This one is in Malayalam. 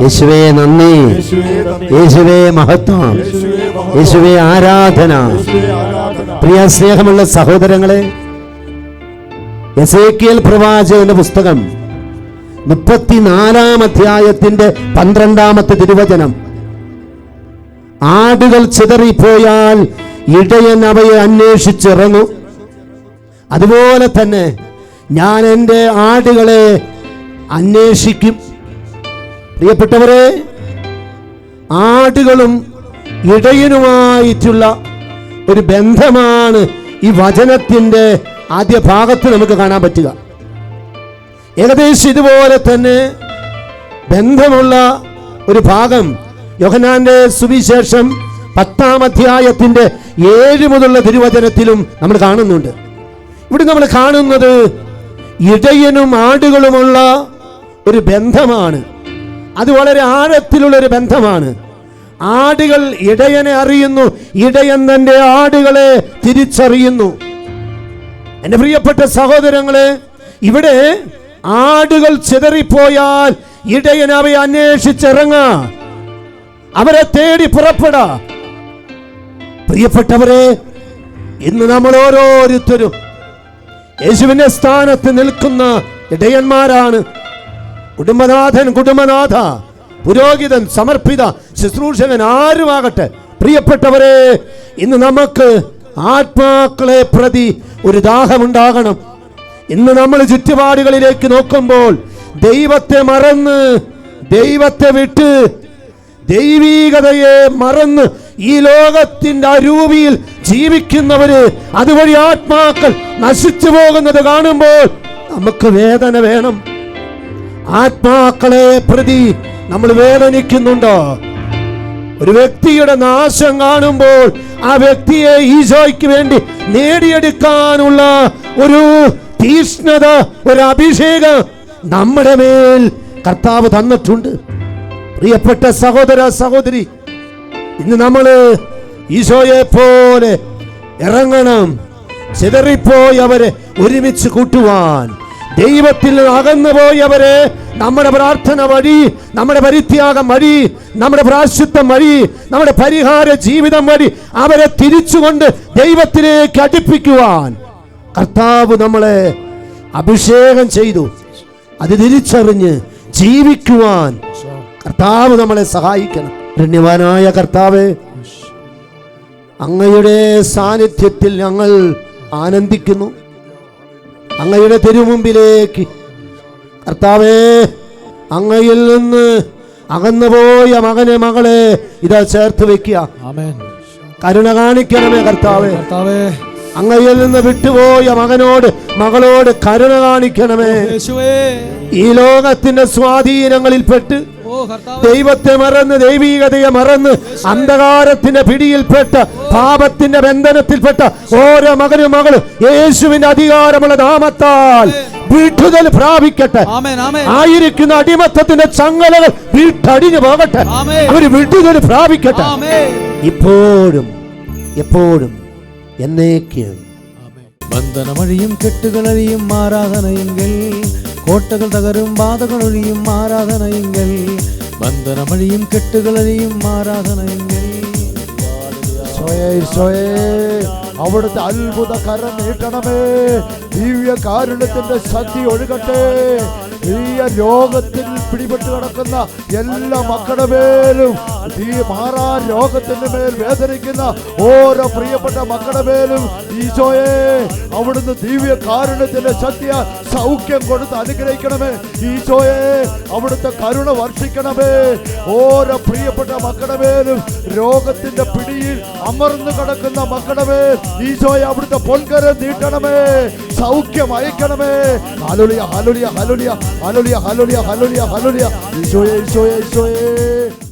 യേശുവേ നന്ദി. യേശുവേ മഹത്വം. യേശുവേ ആരാധന. പ്രിയ സ്നേഹമുള്ള സഹോദരങ്ങളെ എസേക്കിയൽ പ്രവാചകന്റെ പുസ്തകം മുപ്പത്തിനാലാം അധ്യായത്തിന്റെ പന്ത്രണ്ടാമത്തെ തിരുവചനം. ആടുകൾ ചിതറിപ്പോയാൽ ഇടയൻ അവയെ അന്വേഷിച്ചിറങ്ങും. അതുപോലെ തന്നെ ഞാൻ എന്റെ ആടുകളെ അന്വേഷിക്കും. പ്രിയപ്പെട്ടവരെ ആടുകളും ഇടയനുമായിട്ടുള്ള ഒരു ബന്ധമാണ് ഈ വചനത്തിന്റെ ആദ്യ ഭാഗത്ത് നമുക്ക് കാണാൻ പറ്റുക. ഏകദേശം ഇതുപോലെ തന്നെ ബന്ധമുള്ള ഒരു ഭാഗം യോഹനാന്റെ സുവിശേഷം പത്താം അധ്യായത്തിന്റെ ഏഴ് മുതലുള്ള തിരുവചനത്തിലും നമ്മൾ കാണുന്നുണ്ട്. ഇവിടെ നമ്മൾ കാണുന്നത് ഇടയനും ആടുകളുമുള്ള ഒരു ബന്ധമാണ്. അത് വളരെ ആഴത്തിലുള്ള ഒരു ബന്ധമാണ്. ആടുകൾ ഇടയനെ അറിയുന്നു. ഇടയൻ തന്റെ ആടുകളെ തിരിച്ചറിയുന്നു. എന്റെ പ്രിയപ്പെട്ട സഹോദരങ്ങളെ ഇവിടെ ആടുകൾ ചിതറിപ്പോയാൽ ഇടയൻ അവയെ അന്വേഷിച്ചിറങ്ങ. അവരെ തേടി പുറപ്പെടാ. പ്രിയപ്പെട്ടവരെ ഇന്ന് നമ്മൾ ഓരോരുത്തരും യേശുവിന്റെ സ്ഥാനത്ത് നിൽക്കുന്ന ഇടയന്മാരാണ്. കുടുംബനാഥൻ കുടുംബനാഥ പുരോഹിതൻ സമർപ്പിത ശുശ്രൂഷകൻ ആരുമാകട്ടെ? പ്രിയപ്പെട്ടവരെ ഇന്ന് നമുക്ക് ആത്മാക്കളെ പ്രതി ഒരു ദാഹമുണ്ടാകണം. ഇന്ന് നമ്മൾ ചുറ്റുപാടുകളിലേക്ക് നോക്കുമ്പോൾ ദൈവത്തെ മറന്ന് ദൈവത്തെ വിട്ട് ദൈവീകതയെ മറന്ന് ഈ ലോകത്തിന്റെ അരൂപിയിൽ ജീവിക്കുന്നവര് അതുവഴി ആത്മാക്കൾ നശിച്ചു പോകുന്നത് കാണുമ്പോൾ നമുക്ക് വേദന വേണം. ആത്മാക്കളെ പ്രതി നമ്മൾ വേദനിക്കുന്നുണ്ടോ? ഒരു വ്യക്തിയുടെ നാശം കാണുമ്പോൾ ആ വ്യക്തിയെ ഈശോയ്ക്ക് വേണ്ടി നേടിയെടുക്കാനുള്ള ഒരു തീഷ്ണത ഒരു അഭിഷേകം നമ്മുടെ മേൽ കർത്താവ് തന്നിട്ടുണ്ട്. പ്രിയപ്പെട്ട സഹോദര സഹോദരി ഇന്ന് നമ്മൾ ഈശോയെ പോലെ ഇറങ്ങണം. ചിതറിപ്പോയി അവരെ ഒരുമിച്ച് കൂട്ടുവാൻ. ദൈവത്തിൽ അകന്നു പോയി അവരെ നമ്മുടെ പ്രാർത്ഥന വഴി നമ്മുടെ പരിത്യാഗം വഴി നമ്മുടെ പ്രാശ്ചിത്വം വഴി നമ്മുടെ പരിഹാര ജീവിതം വഴി അവരെ തിരിച്ചുകൊണ്ട് ദൈവത്തിലേക്ക് അടുപ്പിക്കുവാൻ. കർത്താവ് നമ്മളെ അഭിഷേകം ചെയ്തു. അത് തിരിച്ചറിഞ്ഞ് ജീവിക്കുവാൻ. കർത്താവ് നമ്മളെ സഹായിക്കണം. ധന്യവാനായ കർത്താവേ അങ്ങയുടെ സാന്നിധ്യത്തിൽ ഞങ്ങൾ ആനന്ദിക്കുന്നു. അങ്ങയുടെ തിരുമുമ്പിലേക്ക്. കർത്താവേ അങ്ങയിൽ നിന്ന് അകന്നുപോയ മകനെ മകളെ ഇതാ ചേർത്ത് വെക്കുക. കരുണ കാണിക്കണമേ കർത്താവേ. കർത്താവേ. അങ്ങയിൽ നിന്ന് വിട്ടുപോയ മകനോട് മകളോട് കരുണ കാണിക്കണമേ. ഈ ലോകത്തിന്റെ സ്വാധീനങ്ങളിൽപ്പെട്ട് ദൈവത്തെ മറന്ന് ദൈവീകതയെ മറന്ന് അന്ധകാരത്തിന്റെ പിടിയിൽപ്പെട്ട പാപത്തിന്റെ ബന്ധനത്തിൽപ്പെട്ട ഓരോ മകനും മകളും യേശുവിന്റെ അധികാരമുള്ള നാമത്താൽ വിടുതൽ പ്രാപിക്കട്ടെ. ആമേൻ ആമേൻ. ആയിരിക്കുന്ന അടിമത്തത്തിന്റെ ചങ്ങലകൾ വീട്ടടിഞ്ഞു പോകട്ടെ. ആമേൻ. അവർ വിടുതൽ പ്രാപിക്കട്ടെ. ആമേൻ. ഇപ്പോഴും എപ്പോഴും എന്നേക്കും. ബന്ധനമഴിയും കെട്ടുകളഴിയും ആരാധനയെങ്കിൽ കോട്ടകൾ തകരും ബാധകളൊഴിയും ആരാധനയെങ്കിൽ ബന്ധനമഴിയും കെട്ടുകളഴിയും ആരാധനയെങ്കിൽ ഈശോയേ, ഈശോയേ, അവിടുത്തെ അത്ഭുത കരം നീട്ടണമേ ദിവ്യ കാരുണ്യത്തിന്റെ ശക്തി ഒഴുകട്ടെ ഈ രോഗത്തിൽ പിടിപെട്ട് കിടക്കുന്ന എല്ലാ മക്കളുടെ മേലും ഈ മാറാ രോഗത്തിന്റെ മേൽ വേദനിക്കുന്ന ഓരോ പ്രിയപ്പെട്ട മക്കളുടെ മേലും ഈശോയെ അവിടുന്ന് ദിവ്യ കാരുണ്യത്തിന്റെ ശക്തിയ സൗഖ്യം കൊടുത്ത് അനുഗ്രഹിക്കണമേ. ഈശോയെ അവിടുത്തെ കരുണ വർഷിക്കണമേ. ഓരോ പ്രിയപ്പെട്ട മക്കളുടെ മേലും രോഗത്തിന്റെ പിടിയിൽ അമർന്നു കിടക്കുന്ന മക്കളുടെ മേൽ ഈശോയെ അവിടുത്തെ പൊൻകര നീട്ടണമേ. സൗഖ്യം അയക്കണമേ. ഹലുലിയ ഹലുലിയ ഹലുലിയ ഹലുലിയ ഹലുലിയ ഹലുലിയ 할렐루야. 일조에 일조에 일조에.